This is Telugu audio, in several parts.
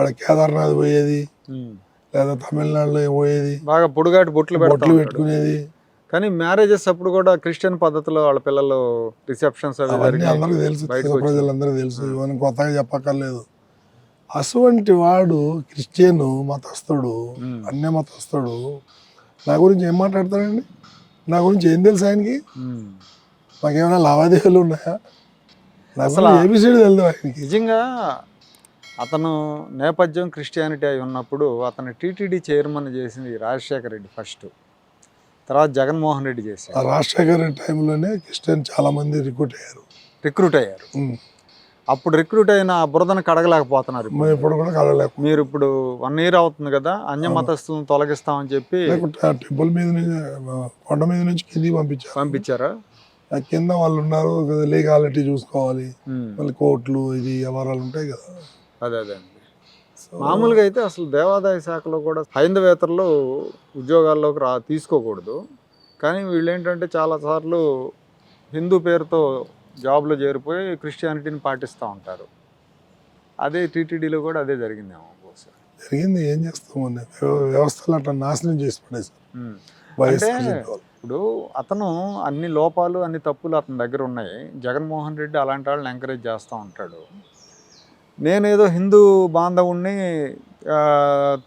ఆడ కేదార్నాథ్ పోయేది. లేదా తమిళనాడులో పోయేది బాగా పొడుగాటి బొట్లు బొట్లు పెట్టుకునేది. కానీ మ్యారేజెస్ అప్పుడు కూడా క్రిస్టియన్ పద్ధతిలో వాళ్ళ పిల్లలు రిసెప్షన్స్ అవి అవన్నీ. అందరికీ తెలుసు ప్రజలందరికీ తెలుసు ఇవన్నీ కొత్తగా చెప్పక్కర్లేదు. అటువంటి వాడు క్రిస్టియన్ మతస్థుడు. అన్య మతస్థుడు నా గురించి ఏం మాట్లాడతాడండి? నా గురించి ఏం తెలుసు ఆయనకి. నాకేమైనా లావాదేవీలు ఉన్నాయా? అసలు ఏబిసిడి తెలుసు ఆయనకి. నిజంగా అతను నేపథ్యం క్రిస్టియానిటీ అయి ఉన్నప్పుడు అతను టీటీడీ చైర్మన్ చేసింది రాజశేఖర రెడ్డి ఫస్ట్. తర్వాత జగన్మోహన్ రెడ్డి చేశారు రాజశేఖర్ రెడ్డి టైంలోనే క్రిస్టియన్ చాలా మంది రిక్రూట్ అయ్యారు. రిక్రూట్ అయ్యారు. అప్పుడు రిక్రూట్ అయిన ఆ బురదను కడగలేకపోతున్నారు ఇప్పుడు. కూడా కలలేకు మీరు ఇప్పుడు వన్ ఇయర్ అవుతుంది కదా అన్య మతస్థులను తొలగిస్తామని చెప్పి టెంపుల్ మీద కొండ మీద నుంచి కిందికి పంపించారు. పంపించారా? కింద వాళ్ళు ఉన్నారు లీగాలిటీ చూసుకోవాలి. మళ్ళీ కోర్టులు ఇది వ్యవహారాలు ఉంటాయి కదా. అదే అదే అండి. మామూలుగా అయితే అసలు దేవాదాయ శాఖలో కూడా హైందవేతరులు ఉద్యోగాల్లోకి రా తీసుకోకూడదు. కానీ వీళ్ళు ఏంటంటే చాలాసార్లు హిందూ పేరుతో జాబ్లో చేరిపోయి క్రిస్టియానిటీని పాటిస్తూ ఉంటారు. అదే టీటీడీలో కూడా అదే జరిగిందేమో బహుశా. జరిగింది ఏం చేస్తామని వ్యవ- వ్యవస్థలు అట్లా నాశనం చేసి పడేసారు. ఇప్పుడు అతను అన్ని లోపాలు అన్ని తప్పులు అతని దగ్గర ఉన్నాయి. జగన్మోహన్ రెడ్డి అలాంటి వాళ్ళని ఎంకరేజ్ చేస్తూ ఉంటాడు. నేనేదో హిందూ బాంధవుణ్ణి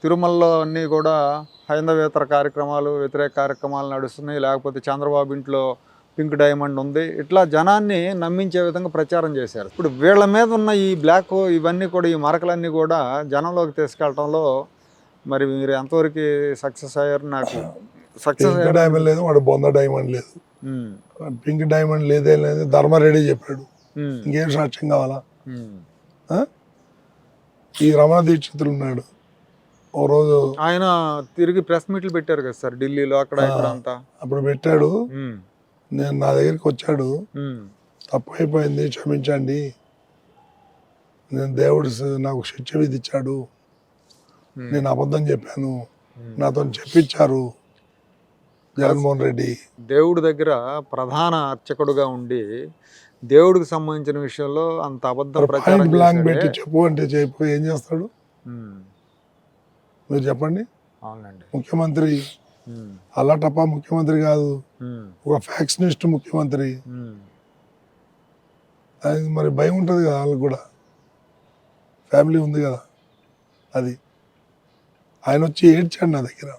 తిరుమలలో అన్నీ కూడా హైందవేతర కార్యక్రమాలు వ్యతిరేక కార్యక్రమాలు నడుస్తున్నాయి. లేకపోతే చంద్రబాబు ఇంట్లో పింక్ డైమండ్ ఉంది. ఇట్లా జనాన్ని నమ్మించే విధంగా ప్రచారం చేశారు. ఇప్పుడు వీళ్ళ మీద ఉన్న ఈ బ్లాక్ ఇవన్నీ కూడా ఈ మరకలన్నీ కూడా జనంలోకి తీసుకెళ్ళటంలో మరి మీరు ఎంతవరకు సక్సెస్ అయ్యారు నాకు? సక్సెస్ డైమండ్ లేదు వాడు బొంద డైమండ్ లేదు. పింక్ డైమండ్ లేదే లేదు ధర్మారెడ్డి చెప్పాడు. ఇంకేం సాక్ష్యం కావాలా? ఈ రమణ దీక్షితులు ఉన్నాడు. ఓ రోజు ఆయన తిరిగి ప్రెస్ మీట్లు పెట్టారు కదా సార్ ఢిల్లీలో అక్కడ ఇక్కడ అంతా. అప్పుడు పెట్టాడు. నేను నా దగ్గరికి వచ్చాడు. ఉమ్, తప్పు అయిపోయింది క్షమించండి. నేను దేవుడు నాకు శిక్ష విధించాడు. నేను అబద్ధం చెప్పాను. నాతో చెప్పించారు జగన్మోహన్ రెడ్డి. దేవుడి దగ్గర ప్రధాన అర్చకుడుగా ఉండి దేవుడికి సంబంధించిన విషయంలో అంత అబద్ధం ప్రచారం బ్లాంక్ పెట్టి. చెప్పు అంటే చెప్పు ఏం చేస్తాడు? మీరు చెప్పండి. అవునండి. ముఖ్యమంత్రి అలా టపా ముఖ్యమంత్రి కాదు. ఒక ఫ్యాక్షనిస్ట్ ముఖ్యమంత్రి. మరి భయం ఉంటుంది కదా వాళ్ళకి కూడా. ఫ్యామిలీ ఉంది కదా అది. ఆయన వచ్చి ఏడ్చాడు నా దగ్గర.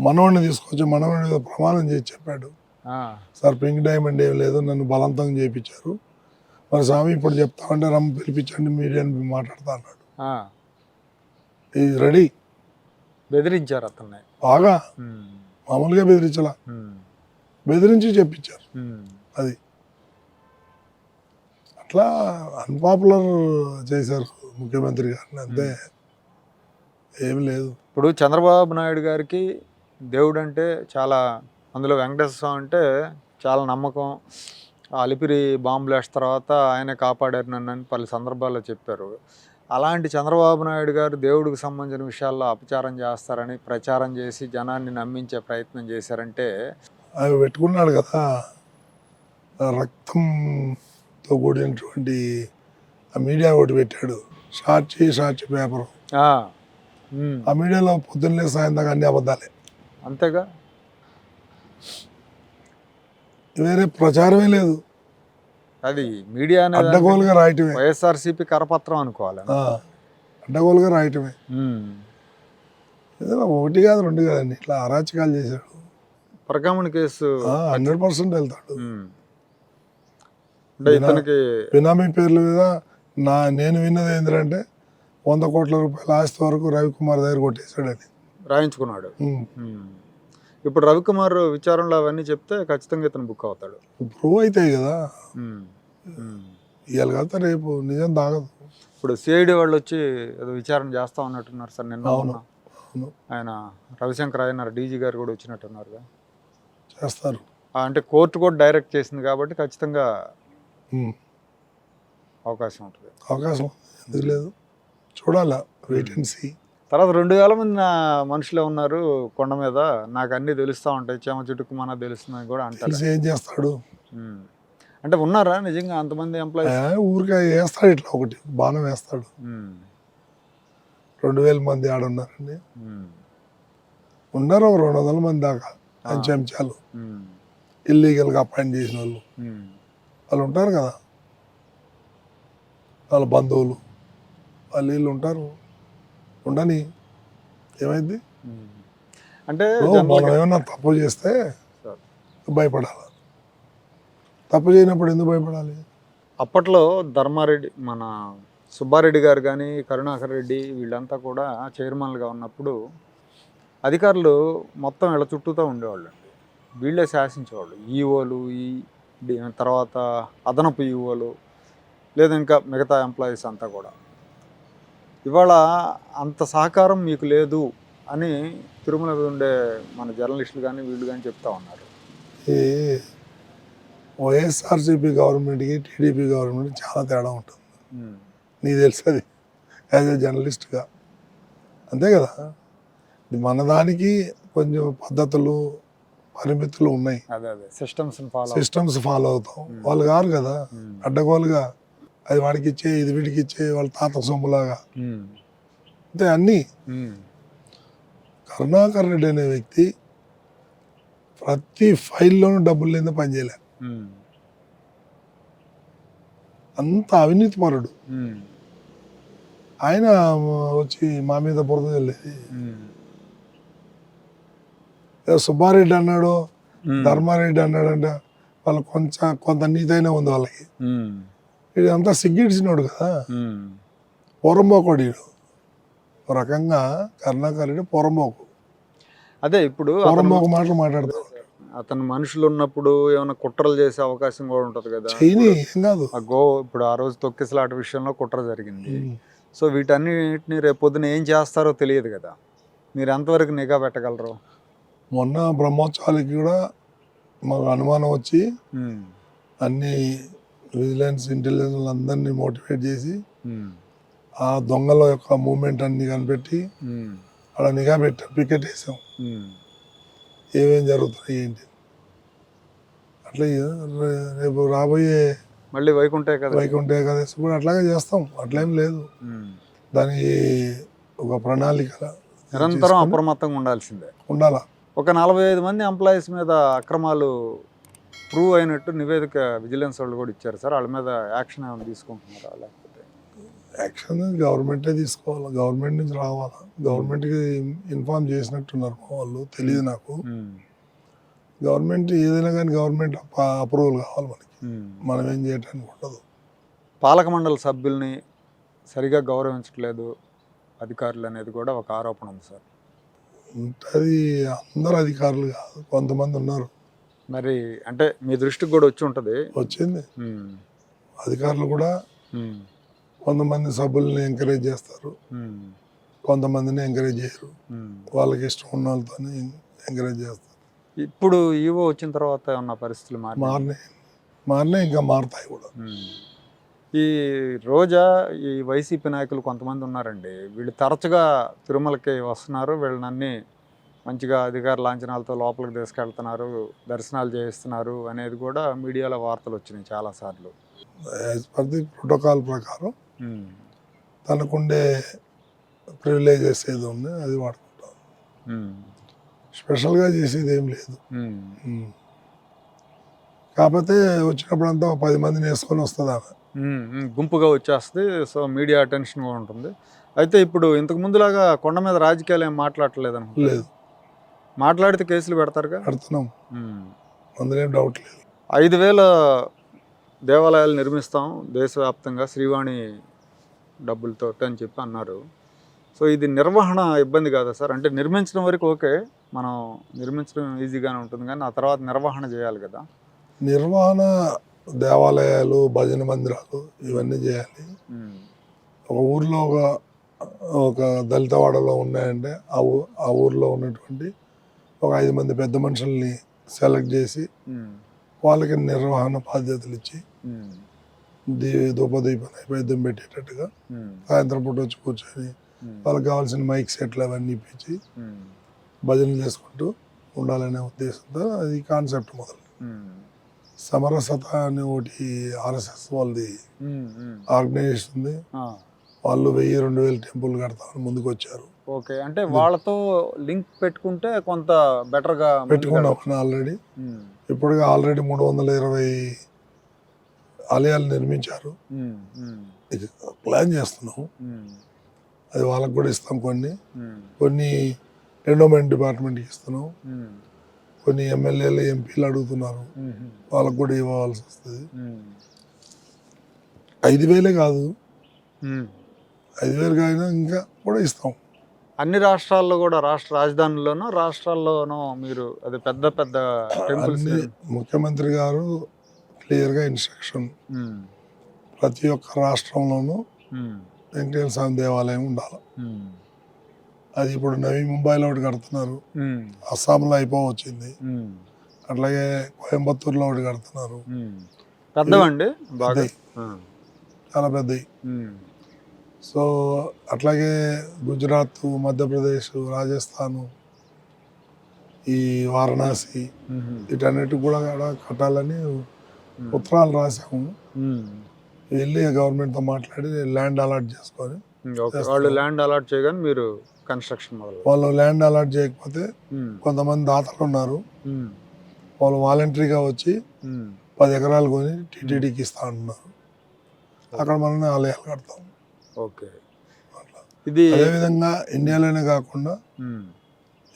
మనవాడిని తీసుకొచ్చి మనవాడిని మీద ప్రమాణం చేసి చెప్పాడు. సార్ పింక్ డైమండ్ ఏం లేదు నన్ను బలవంతం చేయించారు. మరి స్వామి ఇప్పుడు చెప్తామంటే రమ్మ పిలిపించండి మీడియాని మాట్లాడతా అన్నాడు. ఇది రెడీ? బెదిరించారు అతన్ని. బాగా? మామూలుగా బెదిరించలా? బెదిరించి చెప్పించారు. అది. అట్లా అన్పాపులర్ చేశారు ముఖ్యమంత్రి గారిని అంతే. ఏం లేదు. ఇప్పుడు చంద్రబాబు నాయుడు గారికి దేవుడు అంటే చాలా అందులో వెంకటేశ్వర స్వామి అంటే చాలా నమ్మకం. అలిపిరి బాంబు బ్లాస్ట్ తర్వాత ఆయన కాపాడారు నన్ను అని పలు సందర్భాల్లో చెప్పారు. అలాంటి చంద్రబాబు నాయుడు గారు దేవుడికి సంబంధించిన విషయాల్లో అపచారం చేస్తారని ప్రచారం చేసి జనాన్ని నమ్మించే ప్రయత్నం చేశారంటే అవి పెట్టుకున్నాడు కదా రక్తంతో కూడినటువంటి ఆ మీడియా ఒకటి పెట్టాడు సాక్షి సాక్షి పేపర్. ఆ, మీడియాలో పొద్దున్నే సాయం దాకా అన్ని అబద్ధాలే. అంతేగా? వేరే ప్రచారమే లేదు. అది మీడియా అడ్డగోలుగా రాయటమే. వైఎస్ఆర్సీపీ కరపత్రం అనుకోవాలి? అడ్డగోలుగా రాయటమే. ఉమ్. ఏదో ఒకటి కాదు రెండు కాదండి ఇట్లా అరాచకాలు చేశాడు. పరకామణి కేసు హండ్రెడ్ పర్సెంట్ వెళ్తాడు. బినామీ పేర్ల మీద నా నేను విన్నది ఏంటంటే వంద కోట్ల రూపాయల ఆస్తి వరకు రవికుమార్ దగ్గర కొట్టేశాడని. రాయించుకున్నాడు. ఇప్పుడు రవికుమార్ విచారణలో అవన్నీ చెప్తే ఖచ్చితంగా ఇతను బుక్ అవుతాడు. ప్రూవ్ అవుతాయి కదా. ఇవాళ కదా రేపు నిజం తాగదు. ఇప్పుడు సిఐడి వాళ్ళు వచ్చి ఏదో విచారణ చేస్తా ఉన్నట్టున్నారు సార్ నిన్న అవును. ఆయన రవిశంకర్ అయ్యన్నారు డీజీ గారు కూడా వచ్చినట్టున్నారు చేస్తారు. అంటే కోర్టు కూడా డైరెక్ట్ చేసింది కాబట్టి ఖచ్చితంగా. అవకాశం ఉంటుంది. అవకాశం. ఎందుకు లేదు? చూడాలా. వెయిట్ అండ్ సీ తర్వాత రెండు వేల మంది నా మనుషులే ఉన్నారు కొండ మీద. నాకు అన్నీ తెలుస్తూ ఉంటాయి. చేమ చుట్టుకు మన తెలుస్తుందని కూడా అంటారు. తెలిసి ఏం చేస్తాడు? ఉమ్. అంటే ఉన్నారా నిజంగా అంతమంది ఎంప్లాయీస్? ఊరికే వేస్తాడు ఇట్లా ఒకటి. బాణం వేస్తాడు. రెండు వేల మంది ఆడ ఉన్నారండి. ఉన్నారు ఒక రెండు వందల మంది దాకా చెంచాలు ఇల్లీగల్గా అపాయింట్ చేసిన వాళ్ళు. వాళ్ళు ఉంటారు కదా? వాళ్ళ బంధువులు. వాళ్ళు వీళ్ళు ఉంటారు. ఉండని ఏమైంది. అంటే మనం ఏమన్నా తప్పు చేస్తే భయపడాలి? తప్పు చేయనప్పుడు ఎందుకు భయపడాలి? అప్పట్లో ధర్మారెడ్డి మన సుబ్బారెడ్డి గారు కానీ కరుణాకర్ రెడ్డి వీళ్ళంతా కూడా చైర్మన్లుగా ఉన్నప్పుడు అధికారులు మొత్తం వీళ్ళ చుట్టూతో ఉండేవాళ్ళు అండి. వీళ్ళే శాసించేవాళ్ళు. ఈఓలు ఈ తర్వాత అదనపు ఈఓలు లేదా ఇంకా మిగతా ఎంప్లాయీస్ అంతా కూడా. ఇవాళ అంత సహకారం మీకు లేదు అని తిరుమల ఉండే మన జర్నలిస్టులు కానీ వీళ్ళు కానీ చెప్తా ఉన్నారు. వైఎస్ఆర్సీపీ గవర్నమెంట్కి టీడీపీ గవర్నమెంట్ చాలా తేడా ఉంటుంది. ఉమ్, నీకు తెలుసు అది యాజ్ ఏ జర్నలిస్ట్గా. అంతే కదా? మన దానికి కొంచెం పద్ధతులు పరిమితులు ఉన్నాయి. ఫాలో సిస్టమ్స్ ఫాలో అవుతాం. వాళ్ళు కారు కదా? అడ్డగోలుగా అది వాడికి ఇచ్చే ఇది వీడికి ఇచ్చే వాళ్ళ తాత సొమ్ములాగా. అంతే అన్నీ. కరుణాకర్ రెడ్డి అనే వ్యక్తి ప్రతి ఫైల్లోనూ డబ్బులు లేని పనిచేయలే అంత అవినీతిపరుడు ఆయన వచ్చి మా మీద బురద ఏదో సుబ్బారెడ్డి అన్నాడు ధర్మారెడ్డి అన్నాడంట వాళ్ళు కొంచెం కొంత నీతైనా ఉంది వాళ్ళకి. ఇదంతా సిగ్గిడిచినాడు కదా. పొరంబోకోడు వీడు రకంగా కరుణాకర్ రెడ్డి పొరంబోకు అదే ఇప్పుడు పొరంబోకు మాటలు మాట్లాడతాడు అతను మనుషులు ఉన్నప్పుడు ఏమైనా కుట్రలు చేసే అవకాశం కూడా ఉంటది కదా. కాదు. ఆ గో ఇప్పుడు ఆ రోజు తొక్కిసలాట విషయంలో కుట్ర జరిగింది. సో వీటన్నిటిని రేపు పొద్దున ఏం చేస్తారో తెలియదు కదా. మీరు ఎంతవరకు నిఘా పెట్టగలరు? మొన్న బ్రహ్మోత్సవాలకి కూడా మాకు అనుమానం వచ్చి అన్ని విజిలెన్స్ ఇంటెలిజెన్స్ అందరినీ మోటివేట్ చేసి ఆ దొంగల యొక్క మూమెంట్ అన్ని కనిపెట్టి అక్కడ నిఘా పెట్టాం పికెట్ వేసాం. ఏమేం జరుగుతున్నాయి ఏంటి? అట్లా రేపు రాబోయే మళ్ళీ వైకుంఠే కదా. వైకుంఠ ఏకాదశి కూడా అట్లాగే చేస్తాం. అట్లేం లేదు. దానికి ఒక ప్రణాళిక నిరంతరం అప్రమత్తంగా ఉండాల్సిందే. ఉండాలా? ఒక నలభై ఐదు మంది ఎంప్లాయీస్ మీద అక్రమాలు ప్రూవ్ అయినట్టు నివేదిక విజిలెన్స్ వాళ్ళు కూడా ఇచ్చారు సార్. వాళ్ళ మీద యాక్షన్ ఏమైనా తీసుకుంటున్నారా? లేకపోతే యాక్షన్ గవర్నమెంటే తీసుకోవాలి. గవర్నమెంట్ నుంచి రావాలా? గవర్నమెంట్కి ఇన్ఫార్మ్ చేసినట్టున్నారు వాళ్ళు. తెలియదు నాకు. గవర్నమెంట్ ఏదైనా కానీ గవర్నమెంట్ అప్రూవల్ కావాలి మనకి. మనం ఏం చేయడానికి ఉండదు. పాలక మండలి సభ్యుల్ని సరిగా గౌరవించట్లేదు అధికారులు అనేది కూడా ఒక ఆరోపణ ఉంది సార్. ఉంటుంది అందరు అధికారులు కాదు. కొంతమంది ఉన్నారు. మరి అంటే మీ దృష్టికి కూడా వచ్చి ఉంటుంది. వచ్చింది. అధికారులు కూడా కొంతమంది సభ్యుల్ని ఎంకరేజ్ చేస్తారు. కొంతమందిని ఎంకరేజ్ చేయరు. వాళ్ళకి ఇష్టం ఉన్న వాళ్ళతో ఎంకరేజ్ చేస్తారు. ఇప్పుడు ఈవో వచ్చిన తర్వాత ఉన్న పరిస్థితులు మారి మారినాయి. మారినాయి ఇంకా మారుతాయి కూడా. ఈ రోజా ఈ వైసీపీ నాయకులు కొంతమంది ఉన్నారండి. వీళ్ళు తరచుగా తిరుమలకి వస్తున్నారు. వీళ్ళని మంచిగా అధికార లాంఛనాలతో లోపలికి తీసుకెళ్తున్నారు దర్శనాలు చేయిస్తున్నారు అనేది కూడా మీడియాలో వార్తలు వచ్చినాయి చాలాసార్లు. యాజ్ పర్ ది ప్రోటోకాల్ ప్రకారం తనకుండే ప్రివిలేజెస్ ఏదో ఉంది అది వాడుకుంటాం. స్పెషల్గా చేసేది ఏం లేదు. కాకపోతే వచ్చినప్పుడంతా ఒక పది మందిని వేసుకొని వస్తుంది ఆమె. గుంపుగా వచ్చేస్తుంది సో మీడియా అటెన్షన్ కూడా ఉంటుంది. అయితే ఇప్పుడు ఇంతకు ముందులాగా కొండ మీద రాజకీయాలు ఏం మాట్లాడట్లేదు అనుకుంటా లేదు. మాట్లాడితే కేసులు పెడతారుగా? కడుతున్నాం ఉమ్. అందులో డౌట్ లేదు. ఐదు వేల దేవాలయాలు నిర్మిస్తాం దేశవ్యాప్తంగా శ్రీవాణి డబ్బులతో అని చెప్పి అన్నారు. సో ఇది నిర్వహణ ఇబ్బంది కాదా సార్? అంటే నిర్మించడం వరకు ఓకే మనం నిర్మించడం ఈజీగానే ఉంటుంది కానీ ఆ తర్వాత నిర్వహణ చేయాలి కదా. నిర్వహణ దేవాలయాలు భజన మందిరాలు ఇవన్నీ చేయాలి. ఒక ఊర్లో ఒక ఒక దళిత వాడలో ఉన్నాయంటే ఆ ఊ ఆ ఊర్లో ఉన్నటువంటి ఒక ఐదు మంది పెద్ద మనుషుల్ని సెలెక్ట్ చేసి. వాళ్ళకి నిర్వహణ బాధ్యతలు ఇచ్చి ఉమ్. దీ ధూపదీప నైవేద్యం పెట్టేటట్టుగా. సాయంత్రం పూట వచ్చి కూర్చొని. వాళ్ళకి కావాల్సిన మైక్ సెట్లు అవన్నీ ఇప్పించి. భజనలు చేసుకుంటూ ఉండాలనే ఉద్దేశంతో అది కాన్సెప్ట్ మొదలు. సమరసత అనే ఒకటి ఆర్ఎస్ఎస్ వాళ్ళది. ఆర్గనైజేషన్ ఉంది. వాళ్ళు వెయ్యి రెండు వేలు టెంపుల్ కడతామని ముందుకు వచ్చారు ఓకే. అంటే వాళ్ళతో లింక్ పెట్టుకుంటే కొంత బెటర్గా పెట్టుకున్నాం ఆల్రెడీ. ఇప్పటికే ఆల్రెడీ మూడు వందల ఇరవై ఆలయాలు నిర్మించారు. ఇది ప్లాన్ చేస్తున్నాం. అది వాళ్ళకు కూడా ఇస్తాం కొన్ని. కొన్ని ఎండోమెంట్ డిపార్ట్మెంట్కి ఇస్తున్నాం. కొన్ని ఎమ్మెల్యేలు ఎంపీలు అడుగుతున్నారు. వాళ్ళకు కూడా ఇవ్వాల్సి వస్తుంది. ఐదు వేలే కాదు. ఐదు వేలు కాయినా ఇంకా కూడా ఇస్తాం. అన్ని రాష్ట్రాల్లో కూడా రాష్ట్ర రాజధానిలోనో రాష్ట్రాల్లోనో మీరు అది పెద్ద పెద్ద టెంపుల్స్ ముఖ్యమంత్రి గారు క్లియర్గా ఇన్స్ట్రక్షన్. ప్రతి ఒక్క రాష్ట్రంలోనూ వెంకటేశ్వర స్వామి దేవాలయం ఉండాలి. అది ఇప్పుడు నవీ ముంబైలో ఒకటి కడుతున్నారు. అస్సాంలో అయిపో వచ్చింది. అట్లాగే కోయంబత్తూరులో ఒకటి కడుతున్నారు. పెద్దవండి? బాగా. చాలా పెద్దవి సో అట్లాగే గుజరాత్ మధ్యప్రదేశ్ రాజస్థాన్ ఈ వారణాసి వీటన్నిటి కూడా కట్టాలని ఉత్తరాలు రాసాము వెళ్ళి గవర్నమెంట్తో మాట్లాడి ల్యాండ్ అలాట్ చేసుకొని ఓకే. వాళ్ళు ల్యాండ్ అలాట్ చేయగానే మీరు కన్స్ట్రక్షన్ వాళ్ళు ల్యాండ్ అలాట్ చేయకపోతే కొంతమంది దాతలు ఉన్నారు. వాళ్ళు వాలంటరీగా వచ్చి పది ఎకరాలు కొని టీటీడీకి ఇస్తా అంటున్నారు. అక్కడ మనం ఆలయాలు కడతాం. ఓకే. ఇది అదేవిధంగా ఇండియాలోనే కాకుండా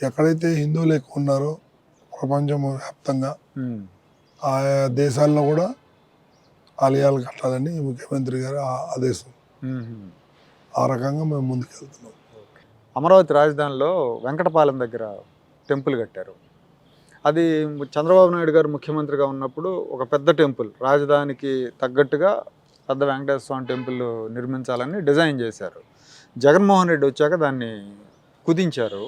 ఎక్కడైతే హిందువులు ఎక్కువ ఉన్నారో ప్రపంచం వ్యాప్తంగా ఆయా దేశాల్లో కూడా ఆలయాలు కట్టాలని ముఖ్యమంత్రి గారి ఆదేశం. ఆ రకంగా మేము ముందుకెళ్తున్నాం. అమరావతి రాజధానిలో వెంకటపాలెం దగ్గర టెంపుల్ కట్టారు. అది చంద్రబాబు నాయుడు గారు ముఖ్యమంత్రిగా ఉన్నప్పుడు ఒక పెద్ద టెంపుల్ రాజధానికి తగ్గట్టుగా పెద్ద వెంకటేశ్వర స్వామి టెంపుల్ నిర్మించాలని డిజైన్ చేశారు. జగన్మోహన్ రెడ్డి వచ్చాక దాన్ని కుదించారు.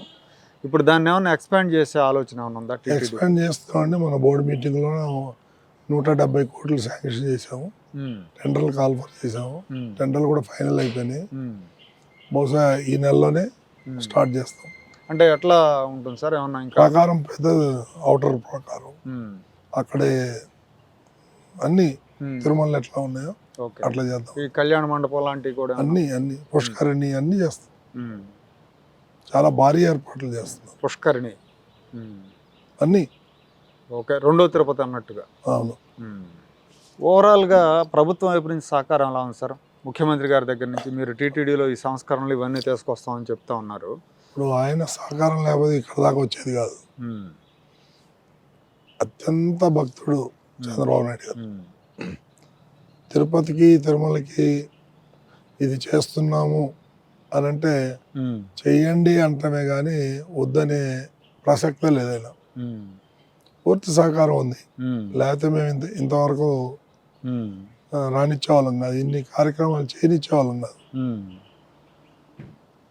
ఇప్పుడు దాన్ని ఏమైనా ఎక్స్పాండ్ చేసే ఆలోచన ఏమైనా ఉందా ఎక్స్పాండ్ చేస్తామంటే మన బోర్డు మీటింగ్లో నూట డెబ్బై కోట్లు శాంక్షన్ చేసాము టెండర్లు కాల్ఫర్ చేసాము టెండర్లు కూడా ఫైనల్ అయిపోయినాయి. బహుశా ఈ నెలలోనే. స్టార్ట్ చేస్తాం. అంటే ఎట్లా ఉంటుంది సార్? ఏమన్నా ఇంకా ప్రకారం పెద్ద అవుటర్ ప్రకారం అక్కడే అన్ని ఉమ్, తిరుమల ఎట్లా ఉన్నాయో అట్లా చేద్దాం. ఈ కళ్యాణ మండపం లాంటివి కూడా? అన్ని అన్ని. పుష్కరిణి అన్ని చేస్తాం. చాలా భారీ ఏర్పాట్లు చేస్తున్నాం. పుష్కరిణి. అన్ని. ఓకే రెండో తిరుపతి అన్నట్టుగా. అవును. ఓవరాల్గా ప్రభుత్వం వైపు నుంచి సహకారం ఎలా ఉంది సార్? ముఖ్యమంత్రి గారి దగ్గర నుంచి మీరు టీటీడీలో ఈ సంస్కరణలు ఇవన్నీ తీసుకొస్తామని చెప్తా ఉన్నారు. ఇప్పుడు ఆయన సహకారం లేకపోతే ఇక్కడ దాకా వచ్చేది కాదు. అత్యంత భక్తుడు చంద్రబాబు నాయుడు గారు. తిరుపతికి తిరుమలకి ఇది చేస్తున్నాము అని అంటే చెయ్యండి అంటమే కానీ వద్దనే ప్రసక్తే లేదైనా పూర్తి సహకారం ఉంది. లేకపోతే మేము ఇంత ఇంతవరకు రానిచ్చేవాళ్ళం కాదు. ఇన్ని కార్యక్రమాలు చేయనిచ్చేవాళ్ళం కాదు.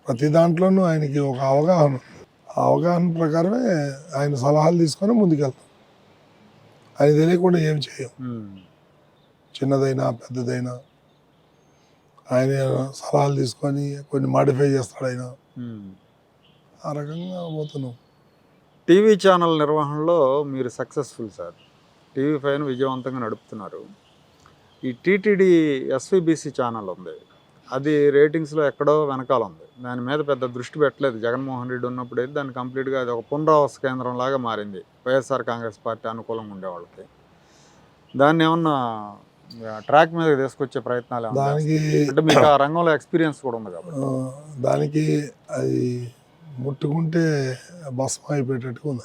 ప్రతి దాంట్లోనూ ఆయనకి ఒక అవగాహన ఆ అవగాహన ప్రకారమే ఆయన సలహాలు తీసుకొని ముందుకెళ్తాం. ఆయన తెలియకుండా ఏం చేయం. చిన్నదైనా పెద్దదైనా. ఆయన సలహాలు తీసుకొని కొన్ని మాడిఫై చేస్తాడు ఆయన. ఆ రకంగా పోతున్నాం. టీవీ ఛానల్ నిర్వహణలో మీరు సక్సెస్ఫుల్ సార్. టీవీ ఫైవ్ను విజయవంతంగా నడుపుతున్నారు. ఈ టీటీడీ ఎస్విబిసి ఛానల్ ఉంది. అది రేటింగ్స్లో ఎక్కడో వెనకాల ఉంది. దాని మీద పెద్ద దృష్టి పెట్టలేదు. జగన్మోహన్ రెడ్డి ఉన్నప్పుడు అయితే దాన్ని కంప్లీట్గా అది ఒక పునరావాస కేంద్రం లాగా మారింది. వైఎస్ఆర్ కాంగ్రెస్ పార్టీ అనుకూలంగా ఉండేవాళ్ళకి. దాన్ని ఏమన్నా ట్రాక్ మీద తీసుకొచ్చే ప్రయత్నాలు దానికి? అంటే మీకు ఆ రంగంలో ఎక్స్పీరియన్స్ కూడా ఉంది కాబట్టి. దానికి అది ముట్టుకుంటే భస్మం అయిపోయేటట్టుగా ఉంది.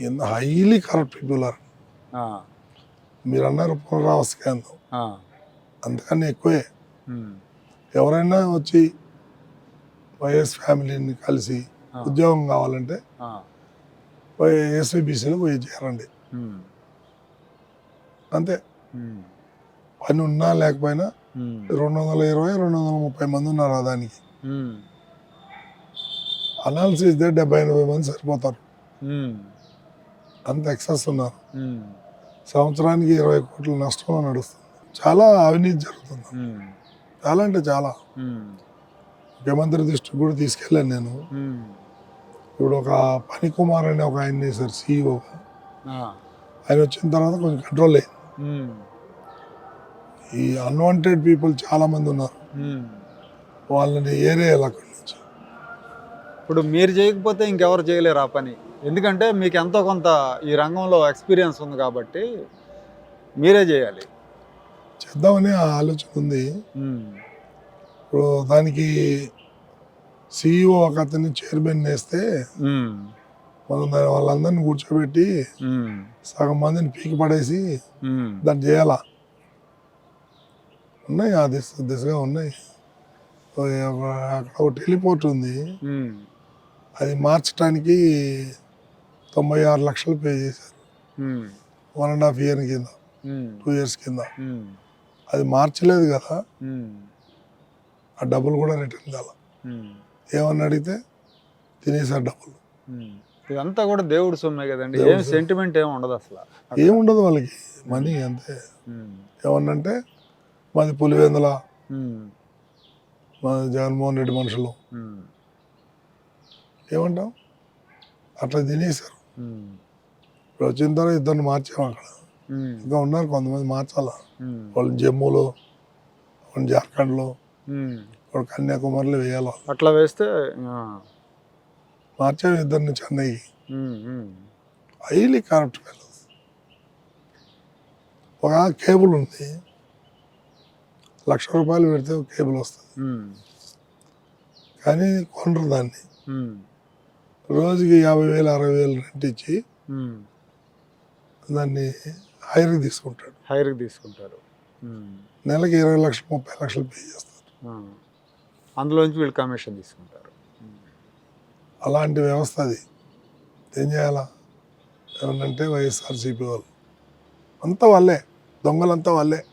ఎంత హైలీ కరప్ట్ పీపుల్ ఆర్ మీరు అన్నారు పునరావాస కేంద్రం. ఆ, అంతకన్నా ఎక్కువే. ఎవరైనా వచ్చి వైఎస్ ఫ్యామిలీని కలిసి. ఉద్యోగం కావాలంటే ఎస్వీబీసీలో పోయి చేరండి. అంతే. పని ఉన్నా లేకపోయినా రెండు వందల ఇరవై రెండు వందల ముప్పై మంది ఉన్నారు దానికి. అనాలిసిస్ దే డెబ్బై ఎనభై మంది సరిపోతారు. అంత ఎక్సెస్ ఉన్నారు. సంవత్సరానికి ఇరవై కోట్ల నష్టంలో నడుస్తుంది. చాలా అవినీతి జరుగుతుంది. చాలా అంటే చాలా. ముఖ్యమంత్రి దృష్టికి కూడా తీసుకెళ్ళాను నేను. ఇప్పుడు ఒక పని కుమార్ అనే ఒక ఆయన సీఈఓగా ఆ, ఆయన వచ్చిన తర్వాత కొంచెం కంట్రోల్ అయింది. ఈ అన్వాంటెడ్ పీపుల్ చాలా మంది ఉన్నారు. ఉమ్. వాళ్ళని ఏరేయాలి అక్కడి నుంచి. ఇప్పుడు మీరు చేయకపోతే ఇంకెవరు చేయలేరు ఆ పని. ఎందుకంటే మీకు ఎంతో కొంత ఈ రంగంలో ఎక్స్పీరియన్స్ ఉంది కాబట్టి మీరే చేయాలి. చేద్దామని ఆ ఆలోచన ఉంది. ఉమ్. ఇప్పుడు దానికి సిఇఓ ఒక అతన్ని చైర్మన్ వేస్తే దాని వాళ్ళందరిని కూర్చోబెట్టి. సగం మందిని పీకి పడేసి. దాన్ని చేయాలా ఉన్నాయి ఆ దిశ దిశగా ఉన్నాయి అక్కడ ఒక టెలిపోర్ట్ ఉంది. అది మార్చడానికి తొంభై ఆరు లక్షలు పే చేశారు. వన్ అండ్ హాఫ్ ఇయర్ కింద. టూ ఇయర్స్ కింద. అది మార్చలేదు కదా. ఆ డబ్బులు కూడా రిటర్న్ కాల. ఏమని అడిగితే తినేసారు డబ్బులు. ఇదంతా కూడా దేవుడి సొమ్మే కదండి ఏం. సెంటిమెంట్ ఏమి ఉండదు అసలు ఏముండదు వాళ్ళకి మనీ అంతే. ఏమన్నంటే మాది పులివెందుల. మాది జగన్మోహన్ రెడ్డి మనుషులు. ఏమంటాం అట్లా తినేసారు ఉమ్. ఇప్పుడు వచ్చిన తర్వాత ఇద్దరిని మార్చాం అక్కడ. ఇంకా ఉన్నారు కొంతమంది మార్చాలా. వాళ్ళు జమ్మూలో వాళ్ళు జార్ఖండ్లో. వాళ్ళు కన్యాకుమారిలో వేయాలి. అట్లా వేస్తే. మార్చాం ఇద్దరిని చెన్నైకి um. Um. Highly corrupt fellows ఒక కేబుల్ ఉంది లక్ష రూపాయలు పెడితే ఒక కేబుల్ వస్తుంది. కానీ కొనరు దాన్ని. రోజుకి యాభై వేలు అరవై వేలు రెంట్ ఇచ్చి. దాన్ని హైర్కి తీసుకుంటాడు హైర్కి తీసుకుంటారు. నెలకి ఇరవై లక్షలు ముప్పై లక్షలు పే చేస్తారు. అందులోంచి వీళ్ళు కమిషన్ తీసుకుంటారు. అలాంటి వ్యవస్థ అది. ఏం చేయాలా? ఏమన్నంటే వైఎస్ఆర్సీపీ వాళ్ళు. అంతా వాళ్ళే. దొంగలంతా వాళ్ళే.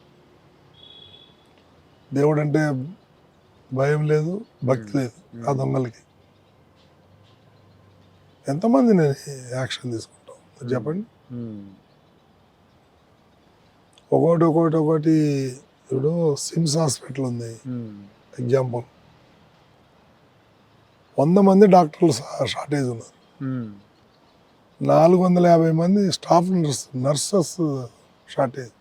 దేవుడు అంటే భయం లేదు భక్తి లేదు. ఆ దొంగలకి. ఎంతమంది నేను యాక్షన్ తీసుకుంటాం? చెప్పండి. ఒకటి ఒకటి ఒకటి. ఇప్పుడు సిమ్స్ హాస్పిటల్ ఉంది. ఎగ్జాంపుల్. వంద మంది డాక్టర్లు షార్టేజ్ ఉన్నారు. నాలుగు వందల యాభై మంది స్టాఫ్ నర్స్ నర్సెస్ షార్టేజ్.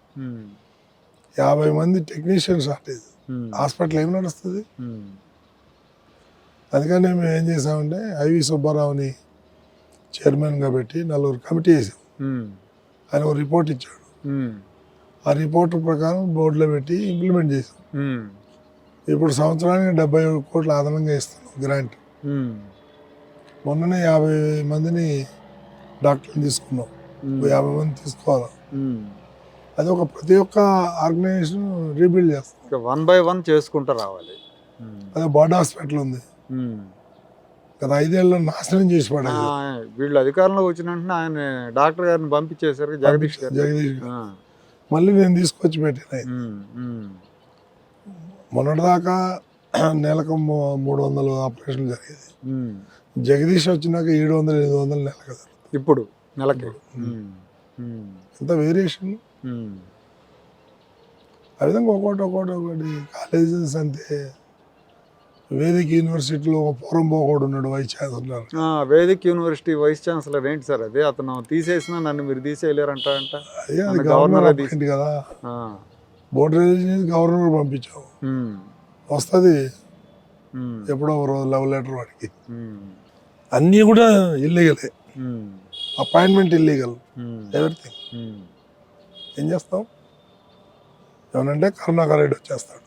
యాభై మంది టెక్నీషియన్ షార్టేజ్. హాస్పిటల్ ఏం నడుస్తుంది. అందుకని మేము ఏం చేసామంటే ఐవి సుబ్బారావుని చైర్మన్గా పెట్టి నలుగురు కమిటీ వేసాం. ఆయన ఒక రిపోర్ట్ ఇచ్చాడు. ఆ రిపోర్ట్ ప్రకారం బోర్డులో పెట్టి ఇంప్లిమెంట్ చేసాం. ఇప్పుడు సంవత్సరానికి డెబ్బై కోట్లు అదనంగా ఇస్తున్నాం గ్రాంట్. మొన్ననే యాభై మందిని డాక్టర్ని తీసుకున్నాం. యాభై మంది తీసుకోవాలి. అది ఒక ప్రతి ఒక్క ఆర్గనైజేషన్ రీబిల్డ్ చేస్తాం వన్ బై వన్ చేసుకుంటూ రావాలి. అదే బాడీ హాస్పిటల్ ఉంది. గత ఐదేళ్ళు నాశనం చేసి ఆ, పడేది వీళ్ళు అధికారంలో వచ్చిన వెంటనే ఆయన డాక్టర్ గారిని పంపించేసరికి జగదీష్ గారు జగదీష్. మళ్ళీ నేను తీసుకొచ్చి పెట్టిన. మొన్నటిదాకా నెలకు మూడు వందలు ఆపరేషన్లు జరిగేది. జగదీష్ వచ్చినాక ఏడు వందలు ఎనిమిది వందలు నెలకు. ఇప్పుడు నెలకి. ఎంత వేరియేషన్. ఆ విధంగా ఒకటి ఒకటి ఒకటి కాలేజెస్ అంతే వేదిక యూనివర్సిటీలో ఒక పూర్వం పోకూడదు ఉన్నాడు vice chancellor Vedic university vice chancellor ఏంటి సార్ అది అతను తీసేసినా నన్ను మీరు మన అది గవర్నర్ కదా. బోర్డు గవర్నర్ పంపించావు ఉమ్. వస్తుంది. ఎప్పుడో ఒక రోజు లవ్ లెటర్ వాడికి. అన్నీ కూడా ఇల్లీగలే. Appointment illegal. ఎవ్రీథింగ్. ఏం చేస్తాం? ఏమనంటే కరుణాకర్ రెడ్డి వచ్చేస్తాడు.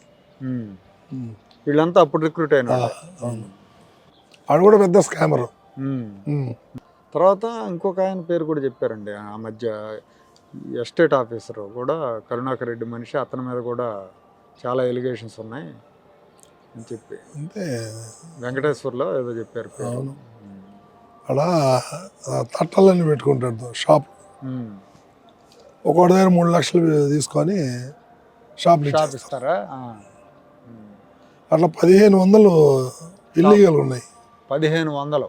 వీళ్ళంతా అప్పుడు రిక్రూట్ అయినా అవును. ఆడు కూడా పెద్ద స్కామర్ తర్వాత ఇంకొక ఆయన పేరు కూడా చెప్పారండి. ఆ మధ్య ఎస్టేట్ ఆఫీసర్ కూడా కరుణాకర్ రెడ్డి మనిషి. అతని మీద కూడా చాలా ఎలిగేషన్స్ ఉన్నాయి. అని చెప్పి. అంతే వెంకటేశ్వర్లో ఏదో చెప్పారు పేరు. అవును. ఆ తట్టలన్నీ పెట్టుకుంటాడు షాప్. ఒకటి దగ్గర మూడు లక్షలు తీసుకొని షాప్ షాప్ ఇస్తారా. అట్లా పదిహేను వందలు ఇల్లీగల్ ఉన్నాయి. పదిహేను వందలు.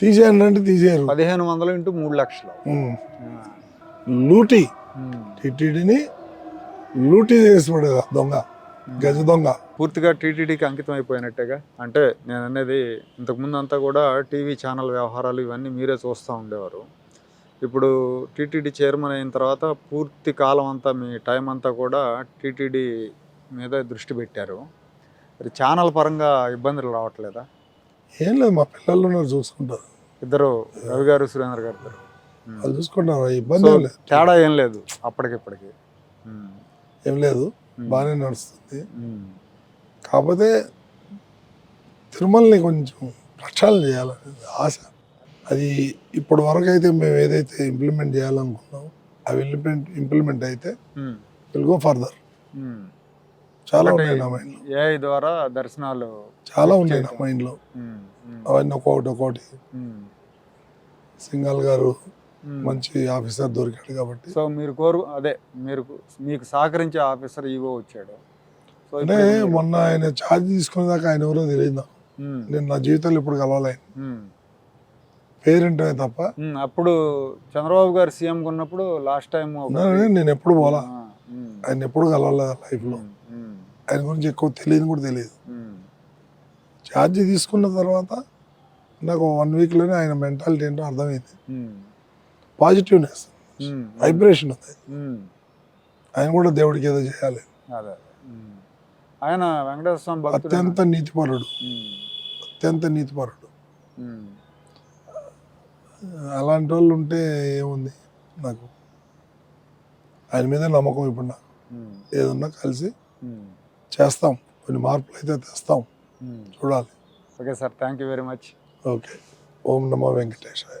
తీసేయండి అంటే తీసేయరు పదిహేను వందలు ఇంటూ మూడు లక్షలు. లూటీ. టిటిడిని లూటీ చేసి పడేది దొంగ. గజ దొంగ. పూర్తిగా టీటీడీకి అంకితం అయిపోయినట్టేగా. అంటే నేను అనేది ఇంతకుముందు అంతా కూడా టీవీ ఛానల్ వ్యవహారాలు ఇవన్నీ మీరే చూస్తూ ఉండేవారు. ఇప్పుడు టీటీడీ చైర్మన్ అయిన తర్వాత పూర్తి కాలం అంతా మీ టైం అంతా కూడా టీటీడీ మీద దృష్టి పెట్టారు. మరి ఛానల్ పరంగా ఇబ్బందులు రావట్లేదా? ఏం లేదు మా పిల్లలు చూసుకుంటారు. ఇద్దరు రవి గారు సురేంద్ర గారు. వాళ్ళు చూసుకుంటారు ఇబ్బంది తేడా ఏం లేదు అప్పటికిప్పటికి. ఏం లేదు. బాగానే నడుస్తుంది. కాకపోతే తిరుమలని కొంచెం ప్రక్షాళన చేయాలనేది ఆశ అది ఇప్పటి వరకు అయితే మేము ఏదైతే ఇంప్లిమెంట్ చేయాలనుకున్నాం అవి ఇంప్లిమెంట్ ఇంప్లిమెంట్ అయితే. Will go further. చాలా ఉన్నాయి నా మైండ్లో ఏఐ ద్వారా దర్శనాలు చాలా ఉన్నాయి నా మైండ్లో. అవన్నీ ఒక్కొక్కటి ఒక్కొక్కటి ఉమ్. సింగల్ గారు. మంచి ఆఫీసర్ దొరికాడు కాబట్టి. సో మీరు కోరు అదే మీరు మీకు సహకరించే ఆఫీసర్ ఈవో వచ్చాడు. సో అంటే మొన్న ఆయన ఛార్జ్ తీసుకునే దాకా ఆయన ఎవరో తెలియదు. నేను నా జీవితంలో ఇప్పుడు కలవాలి. పేరెంటమే తప్ప. అప్పుడు చంద్రబాబు గారు సీఎం ఉన్నప్పుడు లాస్ట్ టైం నేను ఎప్పుడు పోలా. ఆయన ఎప్పుడు కలవలేదు లైఫ్లో ఆయన గురించి ఎక్కువ తెలియదు కూడా తెలియదు. ఛార్జ్ తీసుకున్న తర్వాత నాకు వన్ వీక్లోనే ఆయన మెంటాలిటీ ఏంటో అర్థమైంది. పాజిటివ్నెస్ వైబ్రేషన్ ఉంది ఆయన కూడా దేవుడికి ఏదో చేయాలి. ఉమ్. ఆయన వెంకటేశ్వర స్వామి అత్యంత నీతిపరుడు. ఉమ్. అత్యంత నీతిపరుడు. ఉమ్. అలాంటి వాళ్ళు ఉంటే ఏముంది నాకు? ఆయన మీద నమ్మకం ఇప్పుడు నాకు. ఏదన్నా కలిసి. చేస్తాం. కొన్ని మార్పులు అయితే తెస్తాం. చూడాలి. Okay sir. Thank you very much okay. ఓం నమో వెంకటేశాయ.